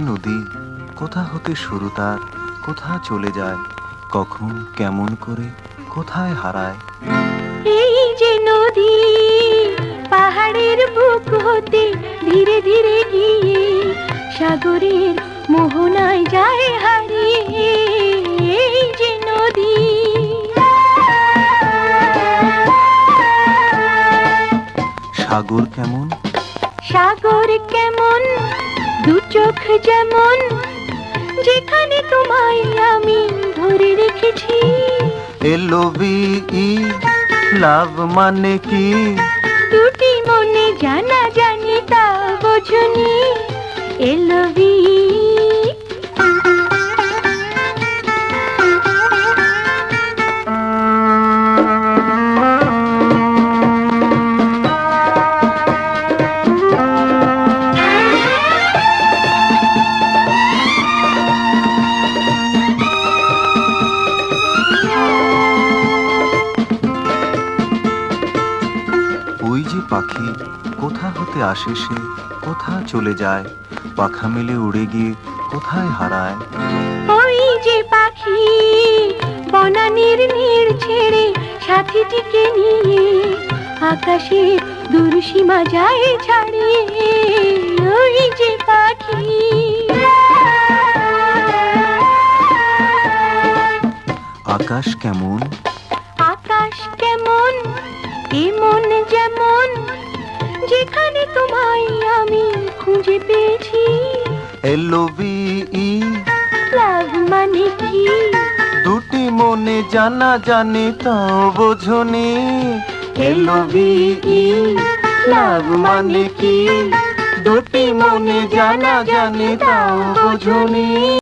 হতে শুরু তার কোথা চলে যায় কখন কেমন করে কোথায় হারায়। এই যে নদী পাহাড়ের বুক হতে ধীরে ধীরে গিয়ে সাগরের মোহনায় যায় হারিয়ে এই যে নদী। সাগর কেমন সাগর কেমন? দু চোখ যেমন যেখানে তোমায় আমি ধরে রেখেছি। এলো ই লাভ মানে কি? দুটি মনে পাখি কোথা হতে আসে সে কোথা চলে যায়? পাখা মেলে উড়ে গিয়ে কোথায় হারায়? ওই যে পাখি বনানির নীড় ছেড়ে সাথীটিকে নিয়ে আকাশে দূর সীমা যায় ছাড়িয়ে ওই যে পাখি। আকাশ কেমন আকাশ কেমন? এমন যেমন যেখানে তোমায় আমি খুঁজে পেয়েছি। এলো ই লাভ মানে কি? দুটি মনে জানা জানি তাও বোঝনি। এলো ই লাভ মানে কি? দুটি মনে জানা জানি তাও বোঝনি।